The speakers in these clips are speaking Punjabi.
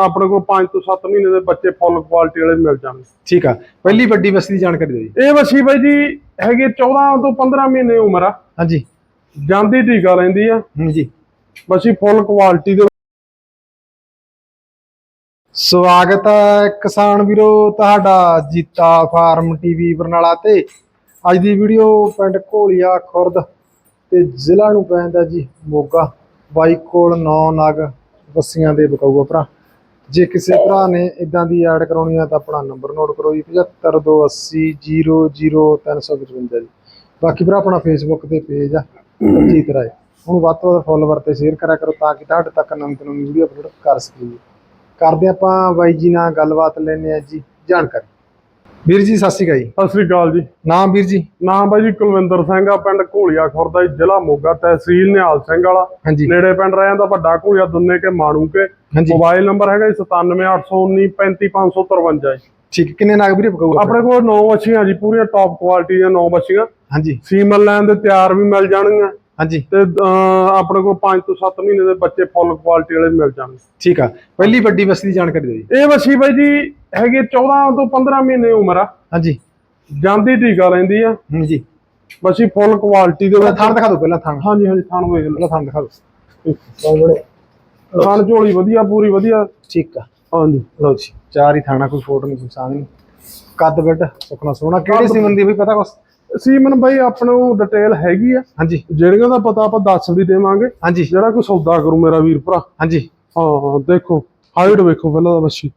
ਆਪਣੇ ਕੋਲ 5 ਤੋਂ 7 ਮਹੀਨੇ ਦੇ ਬੱਚੇ ਫੁੱਲ ਕੁਆਲਿਟੀ ਵਾਲੇ ਮਿਲ ਜਾਣਗੇ। ਠੀਕ ਆ। ਪਹਿਲੀ ਵੱਡੀ ਬੱਸੀ ਦੀ ਜਾਣਕਾਰੀ ਦਿਓ ਜੀ। ਇਹ ਵੱਛੀ ਬਾਈ ਜੀ ਹੈਗੀ 14 ਤੋਂ 15 ਮਹੀਨੇ ਉਮਰ ਆ। ਹਾਂਜੀ। ਜਾਂਦੀ ਟੀਕਾ ਲੈਂਦੀ ਆ। ਜੀ। ਵੱਛੀ ਫੁੱਲ ਕੁਆਲਿਟੀ ਦੇ ਸਵਾਗਤ ਹੈ ਕਿਸਾਨ ਵੀਰੋ ਤੁਹਾਡਾ ਜੀਤਾ ਫਾਰਮ ਟੀਵੀ ਬਰਨਾਲਾ ਤੇ। ਅੱਜ ਦੀ ਵੀਡੀਓ ਪਿੰਡ ਘੋਲੀਆ ਖੁਰਦ ਤੇ ਜ਼ਿਲ੍ਹਾ ਨੂੰ ਪੈਂਦਾ ਜੀ ਮੋਗਾ। ਬਾਈ ਕੋਲ 9 ਨਗ ਬੱਸੀਆਂ ਦੇ ਬਕਾਊਆ ਭਰਾ। ਜੇ ਕਿਸੇ ਭਰਾ ਨੇ ਇਦਾਂ ਦੀ ਐਡ ਕਰਾਉਣੀ ਆ ਤਾਂ ਆਪਣਾ ਨੰਬਰ ਨੋਟ ਕਰੋ ਜੀ 7528000355 ਜੀ। ਬਾਕੀ ਭਰਾ, ਆਪਣਾ ਫੇਸਬੁੱਕ ਤੇ ਪੇਜ ਆ ਜੀਤ ਰਾਏ ਹੁਣ ਵੱਧ ਤੋਂ ਵੱਧ ਫੋਲੋਵਰ ਤੇ ਸ਼ੇਅਰ ਕਰਿਆ ਕਰੋ ਤਾਂ ਕਿ ਤੁਹਾਡੇ ਤੱਕ ਨਵੀਂ ਤੋਂ ਨਵੀਂ ਵੀਡੀਓ ਅਪਲੋਡ ਕਰ ਸਕੀਏ ਕਰਦੇ ਆਪਾਂ ਬਾਈ ਜੀ ਨਾਲ ਗੱਲਬਾਤ ਲੈਣੇ ਆ ਜੀ, ਜਾਣਕਾਰੀ। ਵੀਰ ਜੀ ਸਤਿ ਸ਼੍ਰੀ ਅਕਾਲ ਜੀ। ਸਤਿ ਸ੍ਰੀ ਅਕਾਲ ਜੀ। ਨਾਮ ਵੀਰ ਜੀ? ਨਾਮ ਬਾਈ ਜੀ ਕੁਲਵਿੰਦਰ ਸਿੰਘ ਆ ਪਿੰਡ ਘੋਲੀਆ ਖੁਰਦਾ ਜ਼ਿਲ੍ਹਾ ਮੋਗਾ ਤਹਿਸੀਲ ਨਿਹਾਲ ਸਿੰਘ ਵਾਲਾ। ਨੇੜੇ ਪਿੰਡ ਰਹਿ ਜਾਂਦਾ ਵੱਡਾ ਘੋਲੀਆ ਦੁੰਨੇ ਕੇ ਮਾਣੂ ਕੇ। ਮੋਬਾਈਲ ਨੰਬਰ ਹੈਗਾ ਜੀ 9781935553 ਜੀ। ਠੀਕ ਕਿੰਨੇ ਨਾਗ ਵੀਰੇ ਬਕਾਊਗਾ ਆਪਣੇ ਕੋਲ 9 ਬੱਚੀਆਂ ਜੀ ਪੂਰੀਆਂ ਟੌਪ ਕੁਆਲਿਟੀ ਦੀਆਂ 9 ਬੱਚੀਆਂ ਹਾਂਜੀ। ਸੀਮਨ ਲੈਣ ਦੇ ਤਿਆਰ ਵੀ ਮਿਲ ਜਾਣਗੀਆਂ। ਹਾਂਜੀ। ਤੇ ਅਹ, ਆਪਣੇ ਕੋਲ 5 ਤੋਂ 7 ਮਹੀਨੇ ਦੇ ਬੱਚੇ ਫੁੱਲ ਕੁਆਲਿਟੀ ਵਾਲੇ ਮਿਲ ਜਾਣਗੇ ਠੀਕ ਆ। ਪਹਿਲੀ ਵੱਡੀ ਬੱਸੀ ਦੀ ਜਾਣਕਾਰੀ ਦਿਓ ਜੀ। ਇਹ ਬੱਚੀ ਬਾਈ ਜੀ ਹੈਗੀ 14 ਤੋਂ 15 ਮਹੀਨੇ ਉਮਰ ਆ। ਹਾਂਜੀ। ਜਾਂਦੀ ਟੀਕਾ ਲੈਂਦੀ ਆ। ਹੂੰ ਜੀ। ਫੁੱਲ ਕੁਆਲਿਟੀ ਦੇ ਪਹਿਲਾਂ ਵਿੱਚ। ਥਣ ਦਿਖਾ ਦਿਓ ਪਹਿਲਾਂ ਥਣ ਹਾਂਜੀ ਹਾਂਜੀ ਥਾਣ ਵੇਖ ਲਓ। ਪਹਿਲਾਂ ਥਣ ਦਿਖਾ ਦਿਓ। ਥਾਣ ਝੋਲੀ ਵਧੀਆ ਪੂਰੀ ਵਧੀਆ। ਠੀਕ ਆ। ਹਾਂਜੀ। ਲਓ ਜੀ ਚਾਰ ਹੀ ਥਾਣਾ ਕੋਈ ਫੋਟੋ ਨਹੀਂ ਕੋਈ ਸਾਂਗ ਨਹੀਂ। ਕੱਦ ਬੈੱਡ ਸੁਖਣਾ ਸੋਹਣਾ। ਕਿਹੜੀ ਸੀਮਨ ਦੀ ਵੀ ਪਤਾ ਕੁਛ? ਸੀਮਨ ਬਾਈ ਆਪਣੇ ਨੂੰ ਡਿਟੇਲ ਹੈਗੀ ਆ। ਹਾਂਜੀ। ਜਿਹੜੀਆਂ ਦਾ ਪਤਾ ਆਪਾਂ ਦੱਸ ਵੀ ਦੇਵਾਂਗੇ। ਹਾਂਜੀ। ਜਿਹੜਾ ਕੋਈ ਸੌਦਾ ਕਰੂ ਮੇਰਾ ਵੀਰ ਭਰਾ। ਹਾਂਜੀ। ਹਾਂ ਹਾਂ ਦੇਖੋ ਹਾਈਟ ਵੇਖੋ ਪਹਿਲਾਂ ਤਾਂ ਬੱਚੀ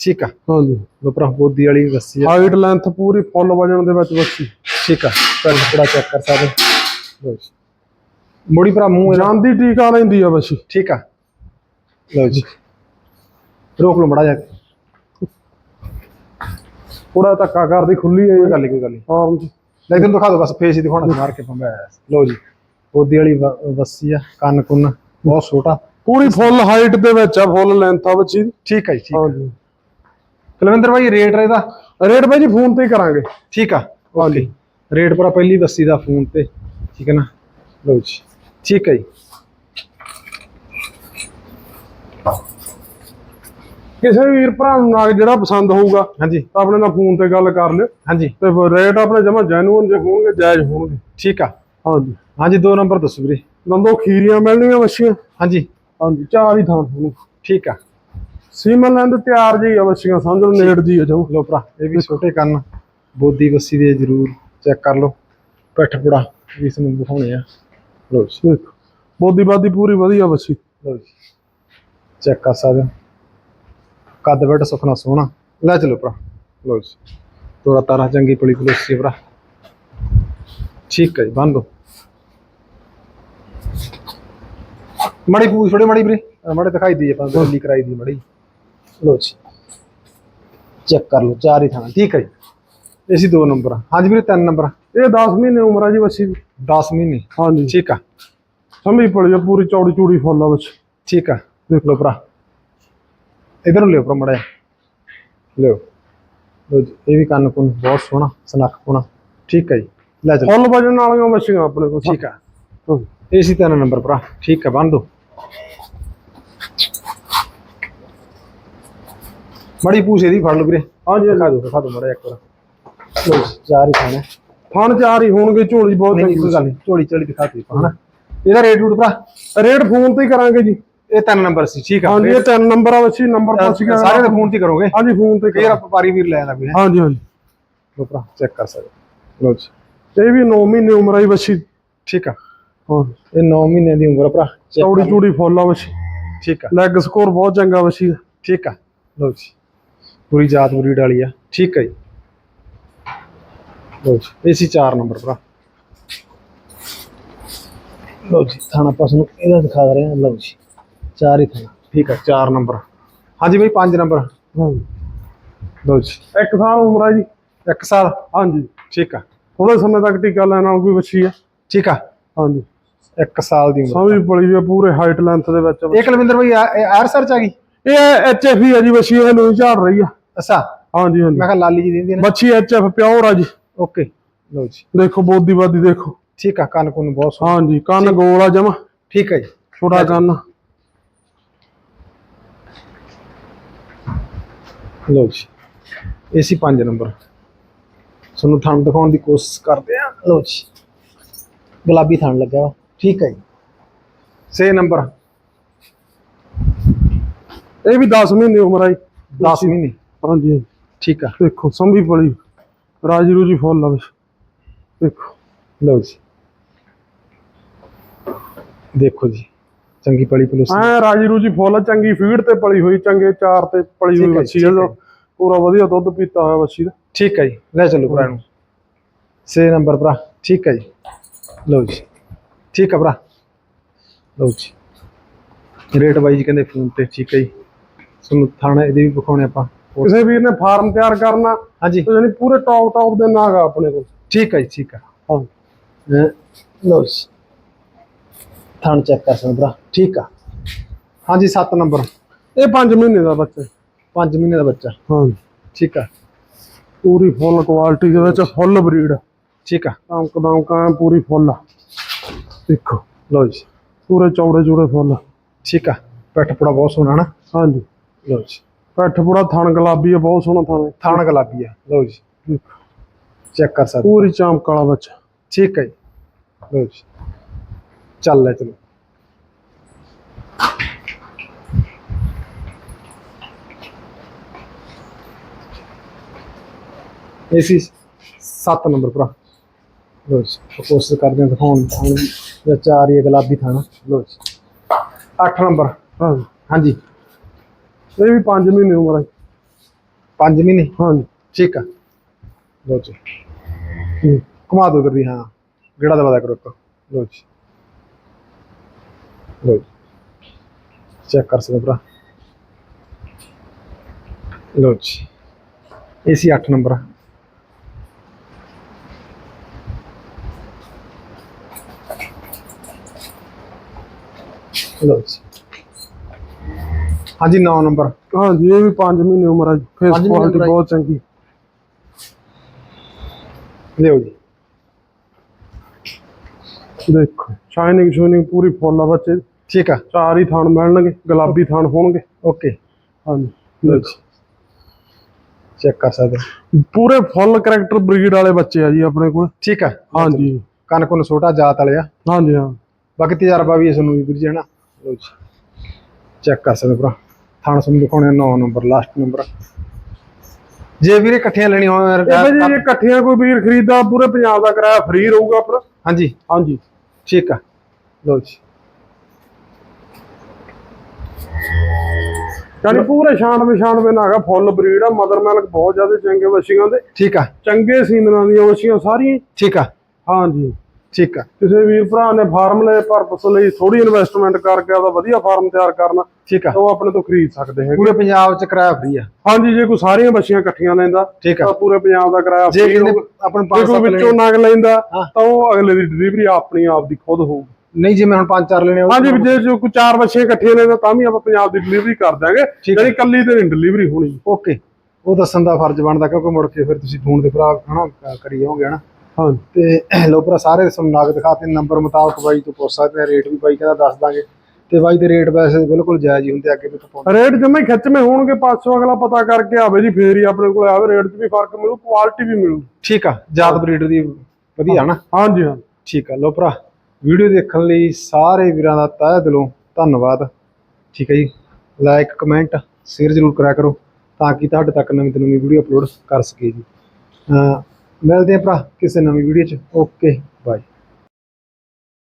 ਠੀਕ ਆ। ਹਾਂਜੀ। ਲੋ ਭਰਾ ਬੋਦੀ ਵਾਲੀ ਬੱਸੀ ਆ। ਹਾਈਟ ਲੈਂਥ ਪੂਰੀ ਫੁੱਲ ਵਜਣ ਦੇ ਵਿੱਚ ਬੱਚੀ ਠੀਕ ਆ। ਪਹਿਲਾਂ ਥੋੜਾ ਚੈੱਕ ਕਰ ਸਕਦੇ ਜੀ। ਮੋੜੀ ਭਰਾ ਮੂੰਹ ਜਾਂਦੀ ਟੀਕਾ ਲੈਂਦੀ ਆ ਬੱਚੀ ਠੀਕ ਆ। ਲਓ ਜੀ। ਰੋਕ ਲਓ ਮੜਾ ਜਾ ਕੇ ਥੋੜਾ ਧੱਕਾ ਕਰਦੀ ਖੁੱਲੀ ਹੈ ਕੋਈ ਗੱਲ ਕੋਈ ਗੱਲ ਨਹੀਂ ਆਰਮ ਚ ਲੈ ਤੈਨੂੰ ਦਿਖਾ ਦੋ ਬਸ ਫੇਸ ਹੀ ਦਿਖਾਉਣਾ ਮਾਰ ਕੇ ਪੰਗਾ ਲਓ ਜੀ ਬੋਦੀ ਵਾਲੀ ਬੱਸੀ ਆ ਕੰਨ ਕੁੰਨ ਬਹੁਤ ਛੋਟਾ। ਪੂਰੀ ਫੁੱਲ ਹਾਈਟ ਦੇ ਵਿੱਚ ਆ ਫੁੱਲ ਲੈਂਥ ਆ ਬੱਚੀ। ਠੀਕ ਆ ਜੀ ਠੀਕ ਹਾਂਜੀ। ਕੁਲਵਿੰਦਰ ਭਾਈ ਰੇਟ ਇਹਦਾ? ਰੇਟ ਬਾਈ ਜੀ ਫੋਨ ਤੇ ਹੀ ਕਰਾਂਗੇ। ਠੀਕ ਆ ਓਕੇ। ਰੇਟ ਭਰਾ ਪਹਿਲੀ ਬੱਸੀ ਦਾ ਫੋਨ ਤੇ ਠੀਕ ਹੈ ਨਾ? ਲਓ ਜੀ ਠੀਕ ਹੈ ਜੀ। ਕਿਸੇ ਵੀ ਵੀਰ ਭਰਾ ਨੂੰ ਨਾਗ ਜਿਹੜਾ ਪਸੰਦ ਹੋਊਗਾ ਹਾਂਜੀ। ਤਾਂ ਆਪਣੇ ਨਾਲ ਫੋਨ ਤੇ ਗੱਲ ਕਰ ਲਿਓ। ਹਾਂਜੀ। ਤੇ ਰੇਟ ਆਪਣੇ ਜਮਾ ਜੈਨੂਅਨ ਜੇ ਹੋਣਗੇ ਜਾਇਜ਼ ਹੋਣਗੇ। ਠੀਕ ਆ। ਹਾਂਜੀ। ਹਾਂਜੀ ਦੋ ਨੰਬਰ ਦੱਸੋ ਵੀਰੇ। ਦੰਦੋ ਖੀਰੀਆਂ ਮਿਲਣਗੀਆਂ ਬੱਚੀਆਂ ਹਾਂਜੀ। ਹਾਂਜੀ ਚਾਰ ਹੀ ਥਾਂ ਹੋਣਗੇ ਠੀਕ ਆ। ਸੀਮਨ ਲੈਂਦ ਤਿਆਰ ਜੀ ਆ ਬੱਚੀਆਂ ਸਮਝ ਲਓ ਨੇੜ ਜੀ ਆ ਜਮਾ। ਲਓ ਭਰਾ ਇਹ ਵੀ ਛੋਟੇ ਕੰਨ। ਬੋਦੀ ਬੱਸੀ ਦੇ ਜ਼ਰੂਰ ਚੈੱਕ ਕਰ ਲਓ। ਪਿੱਠ ਪੁੜਾ ਵੀ ਇਸ ਨੂੰ ਦਿਖਾਉਣੇ ਆ। ਦੇਖੋ ਬੋਦੀ ਬਾਦੀ ਪੂਰੀ ਵਧੀਆ ਬੱਚੀ ਲਓ ਜੀ। ਚੈੱਕ ਕਰ ਸਕਦੇ ਹੋ। ਕੱਦ ਬੈਠ ਸੁਖਣਾ ਸੋਹਣਾ। ਲੈ ਚਲੋ ਭਰਾ। ਲਓ ਜੀ। ਤੋੜਾ ਤਾਰਾ ਚੰਗੀ ਪਲੀ ਪਲੋਸੀ ਭਰਾ। ਠੀਕ ਹੈ ਜੀ ਬੰਨ ਦੋ। ਮੜੀ ਪੂਛ ਥੋੜੇ ਮੜੀ ਵੀਰੇ। ਮੜੇ ਦਿਖਾਈ ਦੀ ਆਪਾਂ ਬੋਲੀ ਕਰਾਈ ਦੀ ਮੜੀ। ਲਓ ਜੀ। ਚੈੱਕ ਕਰ ਲਓ ਚਾਰ ਹੀ ਥਾਣਾ। ਠੀਕ ਹੈ ਜੀ। ਇਹ ਸੀ ਦੋ ਨੰਬਰ। ਹਾਂਜੀ ਵੀਰੇ ਤਿੰਨ ਨੰਬਰ। ਇਹ 10 ਮਹੀਨੇ ਉਮਰ ਆ ਜੀ ਬੱਚੀ ਦੀ। 10 ਮਹੀਨੇ? ਹਾਂਜੀ। ਠੀਕ ਆ। ਸਮਝੀ ਪੜੀ ਆ ਪੂਰੀ ਚੌੜੀ ਚੂੜੀ ਫੁੱਲ ਆ ਬੱਚੀ ਠੀਕ ਆ। ਦੇਖ ਲਓ ਭਰਾ। ਇਧਰ ਨੂੰ ਲਿਓ ਭਰਾ ਮੜਾ ਲਿਓ। ਲਓ ਜੀ ਇਹ ਵੀ ਕੰਨ ਕੁੰਨ ਬਹੁਤ ਸੋਹਣਾ ਸਨੱਖ ਪੁਣਾ। ਠੀਕ ਹੈ ਜੀ। ਲੈ ਚਲੋ। ਫੁੱਲ ਵਜਣ ਵਾਲੀਆਂ ਬੱਚੀਆਂ ਆਪਣੇ ਕੋਲ ਠੀਕ ਆ ਹਾਂ। ਇਹ ਸੀ ਤਿੰਨ ਨੰਬਰ ਭਰਾ। ਠੀਕ ਆ ਬੰਨ ਦੋ। ਮੜੀ ਪੂਛ ਇਹਦੀ ਫੜ ਲਓ ਵੀਰੇ। ਹਾਂਜੀ ਦਿਖਾ ਦਿਓ ਦਿਖਾ ਦਿਓ ਮੜਾ ਇੱਕ ਵਾਰ। ਜੀ ਚਾਰ ਹੀ ਖਾਣੇ। ਥਣ ਚਾਰ ਹੀ ਹੋਣਗੇ ਝੋਲੀ ਬਹੁਤ ਕੋਈ ਗੱਲ ਨਹੀਂ। ਝੋਲੀ ਝੋਲੀ ਦਿਖਾ ਹਨਾ। ਇਹਦਾ ਰੇਟ ਰੂਟ ਭਰਾ। ਰੇਟ ਫੋਨ ਤੇ ਹੀ ਕਰਾਂਗੇ ਜੀ। ਇਹ ਤਿੰਨ ਨੰਬਰ ਸੀ ਠੀਕ ਆ। ਹਾਂਜੀ ਇਹ ਤਿੰਨ ਨੰਬਰ ਆ ਬੱਚੀ ਨੰਬਰ ਪੁੱਛ ਗਿਆ ਸਾਰੇ ਦੇ ਫੋਨ ਤੇ ਕਰੋਗੇ? ਹਾਂਜੀ ਫੋਨ ਤੇ ਫੇਰ ਕਰਾਂ ਆਪਾਂ ਪਾਰੀ ਵੀਰ ਲੈ ਹੈ ਹਾਂਜੀ ਹਾਂਜੀ। ਲਓ ਭਰਾ ਚੈੱਕ ਕਰ ਸਕਦੇ। ਲਓ ਜੀ। ਇਹ ਵੀ 9 ਮਹੀਨੇ ਉਮਰ ਆਈ ਬੱਚੀ। ਠੀਕ ਆ। ਹਾਂ। ਇਹ 9 ਮਹੀਨਿਆਂ ਦੀ ਉਮਰ ਆ ਭਰਾ ਚੌੜੀ। ਚੂੜੀ ਫੁੱਲ ਆ ਬੱਚੀ। ਠੀਕ ਆ। ਲੈਗ ਸਕੋਰ ਬਹੁਤ ਚੰਗਾ ਦਾ। ਠੀਕ ਆ। ਲਓ ਜੀ। ਪੂਰੀ ਜਾਤ ਬਰੀਡ ਵਾਲੀ ਆ। ਠੀਕ ਹੈ ਜੀ। ਲਓ ਜੀ। ਇਹ ਸੀ 4 ਨੰਬਰ ਭਰਾ। ਲਓ ਜੀ ਥਾਣਾ ਪਾਸ ਨੂੰ ਇਹਦਾ ਦਿਖਾ ਰਹੇ ਹਾਂ। ਲਓ ਜੀ। ਚਾਰ ਹੀ ਥਾਣਾ ਠੀਕ ਆ 4 ਨੰਬਰ। ਹਾਂਜੀ ਬਈ 5 ਨੰਬਰ। ਹਾਂਜੀ ਲਓ ਜੀ। ਇੱਕ ਸਾਲ ਉਮਰ ਆ ਜੀ। 1 ਸਾਲ? ਹਾਂਜੀ। ਠੀਕ ਆ। ਥੋੜੇ ਸਮੇਂ ਤੱਕ ਟੀਕਾ ਲੈਣ ਨਾਲ ਕੋਈ ਬੱਚੀ ਆ। ਠੀਕ ਆ। ਹਾਂਜੀ। 1 ਸਾਲ ਦੀ ਉਮਰ। ਸਮਝ ਪੜੀ ਵੀ ਆ, ਪੂਰੇ ਹਾਈਟ ਲੈਂਥ ਦੇ ਵਿੱਚ। ਇਹ ਕੁਲਵਿੰਦਰ ਬਈ ਆਰ ਸਰਚ ਆ ਗਈ? ਇਹ ਐਚ ਐਫ ਹੀ ਆ ਜੀ ਬੱਚੀ ਇਹ ਨੂੰ ਝਾੜ ਰਹੀ ਆ। ਅੱਛਾ। ਹਾਂਜੀ ਹਾਂਜੀ। ਮੈਂ ਕਿਹਾ ਲਾਲੀ ਜੀ ਦਿੰਦੀ ਨੇ। ਬੱਚੀ ਐਚ ਐਫ ਪਿਓਰ ਆ ਜੀ। ਓਕੇ। ਲਓ ਜੀ। ਦੇਖੋ ਬੋਦੀ ਬਾਦੀ ਦੇਖੋ। ਠੀਕ ਆ ਕੰਨ ਕੁੰਨ ਬਹੁਤ ਸੋਹਣਾ। ਹਾਂਜੀ ਕੰਨ ਗੋਲ ਆ ਜਮਾ। ਠੀਕ ਹੈ ਜੀ। ਛੋਟਾ ਕੰਨ। ਲਓ ਜੀ। AC 5 number. ਤੁਹਾਨੂੰ ਥਣ ਦਿਖਾਉਣ ਦੀ ਕੋਸ਼ਿਸ਼ ਕਰਦੇ ਆ ਲਓ ਜੀ। ਗੁਲਾਬੀ ਥਣ ਲੱਗਿਆ ਵਾ। ਠੀਕ ਹੈ ਜੀ। 6 ਨੰਬਰ। ਇਹ ਵੀ 10 ਮਹੀਨੇ ਉਮਰ ਆਈ 10 ਮਹੀਨੇ। ਹਾਂਜੀ ਠੀਕ ਆ। ਦੇਖੋ ਸੰਭੀ ਪਲੀ ਰਾਜੀ ਰੂਜੀ ਫੁੱਲ ਵਿੱਚ ਦੇਖੋ। ਲਓ ਜੀ। ਦੇਖੋ ਜੀ। ਚੰਗੀ ਪਲੀ ਪਲੂਸ। ਐ ਰਾਜੀ ਰੂਜੀ ਫੁੱਲ ਚੰਗੀ ਫੀਡ ਤੇ ਪਲੀ ਹੋਈ ਚੰਗੇ ਚਾਰ ਤੇ ਪਲੀ ਹੋਈ ਹੈ, ਆ ਹੈ। ਪੂਰਾ ਵਧੀਆ ਦੁੱਧ ਪੀਤਾ ਹੋਇਆ ਬੱਚੀ ਦਾ। ਠੀਕ ਹੈ ਜੀ ਲੈ ਚੱਲੋ ਭਰਾ ਨੂੰ। 6 ਨੰਬਰ ਭਰਾ ਠੀਕ ਹੈ ਜੀ। ਲਓ ਜੀ ਠੀਕ ਹੈ ਭਰਾ। ਲਓ ਜੀ ਰੇਟ ਬਾਈ ਜੀ ਕਹਿੰਦੇ ਫੋਨ ਤੇ ਠੀਕ ਹੈ ਜੀ। ਤੁਹਾਨੂੰ ਥਾਣਾ ਇਹਦੇ ਵੀ ਵਿਖਾਉਣੇ ਆਪਾਂ। ਕਿਸੇ ਵੀਰ ਨੇ ਫਾਰਮ ਤਿਆਰ ਕਰਨਾ ਹਾਂਜੀ। ਜਾਨੀ ਪੂਰੇ ਟੌਪ ਟੌਪ ਦੇ ਨਾਗ ਆ ਆਪਣੇ ਕੋਲ। ਠੀਕ ਹੈ ਜੀ ਠੀਕ ਹੈ। ਹਾਂ। ਲਓ ਜੀ। ਥਾਣ ਚੈੱਕ ਕਰ ਸਕਦੇ। ਭਰਾ ਠੀਕ ਆ। ਹਾਂਜੀ 7 ਨੰਬਰ। ਇਹ 5 ਮਹੀਨੇ ਦਾ ਬੱਚਾ 5 ਮਹੀਨੇ ਦਾ ਬੱਚਾ। ਹਾਂ ਠੀਕ ਆ। ਪੂਰੀ ਫੁੱਲ ਕੁਆਲਿਟੀ ਦੇ ਵਿੱਚ ਫੁੱਲ ਬਰੀਡ ਠੀਕ ਆ। ਚਮਕ ਦਮਕਾਂ ਪੂਰੀ ਫੁੱਲ ਆ। ਦੇਖੋ ਲਓ ਜੀ। ਪੂਰੇ ਚੌੜੇ ਚੌੜੇ ਫੁੱਲ। ਠੀਕ ਆ। ਪੈਠ ਪੂੜਾ ਬਹੁਤ ਸੋਹਣਾ ਨਾ। ਹਾਂਜੀ। ਲਓ ਜੀ। ਪੈਠ ਪੂਰਾ ਥਣ ਗੁਲਾਬੀ ਆ ਬਹੁਤ ਸੋਹਣਾ ਥਣ ਥਾਣ ਗੁਲਾਬੀ ਆ। ਲਓ ਜੀ। ਚੈੱਕ ਕਰ ਸਕਦੇ ਪੂਰੀ ਚਮਕ ਵਾਲਾ ਬੱਚਾ। ਠੀਕ ਹੈ ਜੀ। ਲਓ ਜੀ। ਚੱਲ ਲੈ ਚਲੋ। ਏਸੀ 7 ਨੰਬਰ ਭਰਾ। ਲਓ ਜੀ ਕੋਸ਼ਿਸ਼ ਕਰਦੇ ਹਾਂ ਦਿਖਾਉਣ ਥਾਣ ਦੀ ਵਿੱਚ ਗੁਲਾਬੀ ਥਾਣਾ ਲੋ ਜੀ 8 ਨੰਬਰ। ਹਾਂਜੀ ਹਾਂਜੀ। ਇਹ ਵੀ 5 ਮਹੀਨੇ ਉਮਰ ਆ 5 ਮਹੀਨੇ? ਹਾਂਜੀ ਠੀਕ ਆ। ਲਓ ਜੀ। ਹੂੰ। ਘੁਮਾ ਦੋ ਕਰਦੀ ਹਾਂ। ਗੇੜਾ ਦਵਾ ਦਿਆ ਕਰੋ ਲੋ ਜੀ। ਜੀ। ਚੈੱਕ ਕਰ ਸਕਦੇ ਭਰਾ। ਲਓ ਜੀ। AC 8 number. ਲਓ ਜੀ। ਹਾਂਜੀ 9 ਨੰਬਰ। ਹਾਂਜੀ ਇਹ ਵੀ 5 ਮਹੀਨੇ ਉਮਰ ਆ ਫੇਸ ਪੰਜ ਮਹੀਨੇ ਕੁਆਲਿਟੀ ਉਮਰ ਆ ਜੀ। ਬਹੁਤ ਚੰਗੀ। ਲਿਓ ਜੀ। ਦੇਖੋ ਸ਼ਾਈਨਿੰਗ ਸ਼ੂਨਿੰਗ ਪੂਰੀ ਫੁੱਲ ਆ ਬੱਚੇ। ਦੀ। ਠੀਕ ਆ। ਚਾਰ ਹੀ ਥਣ ਮਿਲਣਗੇ ਗੁਲਾਬੀ ਥਣ ਹੋਣਗੇ। ਓਕੇ। ਹਾਂਜੀ। ਚੈੱਕ ਕਰ ਸਕਦੇ। ਪੂਰੇ ਫੁੱਲ ਕਰੈਕਟਰ ਬਰੀਡ ਵਾਲੇ ਬੱਚੇ ਆ ਜੀ ਆਪਣੇ ਕੋਲ। ਠੀਕ ਆ। ਹਾਂਜੀ। ਕੰਨ ਕੁੰਨ ਛੋਟਾ ਜਾਤ ਵਾਲੇ ਆ। ਹਾਂਜੀ ਹਾਂ। ਬਾਕੀ ਤਜਰਬਾ ਵੀ ਇਸ ਨੂੰ ਵੀ ਵੀਰ ਜੀ ਹਨਾ? ਲਓ ਜੀ। ਚੈੱਕ ਕਰ ਸਕਦੇ ਭਰਾ। ਥਾਣ ਤੁਹਾਨੂੰ ਦਿਖਾਉਣੇ 9 ਨੰਬਰ ਲਾਸਟ ਨੰਬਰ। ਜੇ ਵੀਰੇ ਇਕੱਠੀਆਂ ਇਹ ਬਈ ਜੀ ਇਕੱਠੀਆਂ ਕੋਈ ਵੀਰ ਖਰੀਦਦਾ ਪੂਰੇ ਪੰਜਾਬ ਦਾ ਕਿਰਾਇਆ ਫ੍ਰੀ ਰਹੂਗਾ ਆਪਣਾ। ਹਾਂਜੀ। ਹਾਂਜੀ। ਠੀਕ ਆ। ਲਓ ਜੀ। ਯਾਨੀ ਪੂਰੇ ਛਾਂਟਵੇਂ ਛਾਂਟਵੇਂ ਨਾਗਾ ਫੁੱਲ ਬਰੀਡ ਆ ਮਦਰ ਮਿਲਕ ਬਹੁਤ ਜ਼ਿਆਦਾ ਚੰਗੇ ਵਸ਼ੀਆਂ ਦੇ। ਠੀਕ ਆ। ਚੰਗੇ ਸੀਮਨਾਂ ਦੀਆਂ ਵਸ਼ੀਆਂ ਸਾਰੀਆਂ ਹੀ। ਠੀਕ ਆ। ਹਾਂਜੀ। ਠੀਕ ਆ। ਕਿਸੇ ਵੀਰ ਭਰਾ ਨੇ ਫਾਰਮ ਲਏ ਪਰਪਸ ਲਈ ਥੋੜੀ ਇਨਵੈਸਟਮੈਂਟ ਕਰਕੇ ਆਪਦਾ ਵਧੀਆ ਫਾਰਮ ਤਿਆਰ ਕਰਨਾ ਠੀਕ ਆ। ਉਹ ਆਪਣੇ ਤੋਂ ਖਰੀਦ ਸਕਦੇ ਹੈਗੇ। ਪੂਰੇ ਪੰਜਾਬ ਚ ਕਿਰਾਇਆ ਫ੍ਰੀ ਆ। ਹਾਂਜੀ ਜੇ ਕੋਈ ਸਾਰੀਆਂ ਬੱਚੀਆਂ ਇਕੱਠੀਆਂ ਲੈਂਦਾ ਠੀਕ ਆ। ਤਾਂ ਪੂਰੇ ਪੰਜਾਬ ਦਾ ਕਿਰਾਇਆ ਜੇ free ਕਿਤੇ ਹੋਊਗਾ। ਆਪਾਂ ਨੂੰ ਜੇ ਪੰਜ ਕੋਈ ਸੱਤ ਵਿੱਚੋਂ ਨਗ ਲੈਂਦਾ ਹਾਂ। ਤਾਂ ਉਹ ਅਗਲੇ ਦੀ ਡਿਲੀਵਰੀ ਆਪਣੀ ਆਪ ਦੀ ਖੁਦ ਹੋਊਗੀ। ਨਹੀਂ ਜੇ ਮੈਂ ਹੁਣ ਪੰਜ ਚਾਰ ਲੈਣੇ ਹਾਂਜੀ ਜੇ ਜੋ ਕੋਈ ਚਾਰ ਬੱਚੇ ਇਕੱਠੇ ਲੈਂਦਾ ਤਾਂ ਵੀ ਆਪਾਂ ਪੰਜਾਬ ਦੀ ਡਿਲੀਵਰੀ ਕਰ ਦਾਂਗੇ। ਜਿਹੜੀ ਕੱਲੀ ਤੇ ਨਹੀਂ ਡਿਲੀਵਰੀ ਹੋਣੀ। ਓਕੇ ਉਹ ਦੱਸਣ ਦਾ ਫਰਜ਼ ਬਣਦਾ ਕਿਉਂਕਿ ਮੁੜ ਕੇ ਫਿਰ ਤੁਸੀਂ ਫੋਨ ਤੇ ਭਰਾ ਹਨਾ ਕਰੀ ਜਾਓਗੇ ਹਨਾ। ਹਾਂ ਤੇ ਲੋ ਭਰਾ ਸਾਰੇ ਤੁਹਾਨੂੰ ਨਾਗ ਦਿਖਾਤੇ ਨੰਬਰ ਮੁਤਾਬਕ ਬਾਈ ਤੋਂ ਪੁੱਛ ਸਕਦੇ ਆ ਰੇਟ ਵੀ ਬਾਈ ਕਹਿੰਦਾ ਦੱਸ ਦਾਂਗੇ। ਤੇ ਬਾਈ ਦੇ ਰੇਟ ਵੈਸੇ ਬਿਲਕੁਲ ਜਾਇਜ਼ ਹੀ ਹੁੰਦੇ ਅੱਗੇ ਵੀ ਤੋਂ ਰੇਟ ਜਮੇ ਖਿੱਚਵੇਂ ਹੋਣਗੇ 500 ਅਗਲਾ ਪਤਾ ਕਰਕੇ ਆਵੇ ਜੀ ਫੇਰ ਹੀ ਆਪਣੇ ਕੋਲ ਆਵੇ ਰੇਟ 'ਚ ਵੀ ਫ਼ਰਕ ਮਿਲੂ ਕੁਆਲਿਟੀ ਵੀ ਮਿਲੂ। ਠੀਕ ਆ ਜਾਤ ਬਰੀਡਰ ਦੀ ਵਧੀਆ ਨਾ ਹਾਂਜੀ ਹਾਂ ਠੀਕ ਆ ਲੋ ਭਰਾ। ਵੀਡੀਓ ਦੇਖਣ ਲਈ ਸਾਰੇ ਵੀਰਾਂ ਦਾ ਤਹਿ ਦਿਲੋਂ ਧੰਨਵਾਦ। ਠੀਕ ਹੈ ਜੀ? ਲਾਈਕ ਕਮੈਂਟ ਸ਼ੇਅਰ ਜ਼ਰੂਰ ਕਰਿਆ ਕਰੋ ਤਾਂ ਕਿ ਤੁਹਾਡੇ ਤੱਕ ਨਵੀਂ ਤੋਂ ਨਵੀਂ ਵੀਡੀਓ ਅਪਲੋਡ ਕਰ ਸਕੀਏ ਜੀ। ਮਿਲਦੇ ਆ ਭਰਾ ਕਿਸੇ ਨਵੀਂ ਵੀਡੀਓ 'ਚ। Okay bye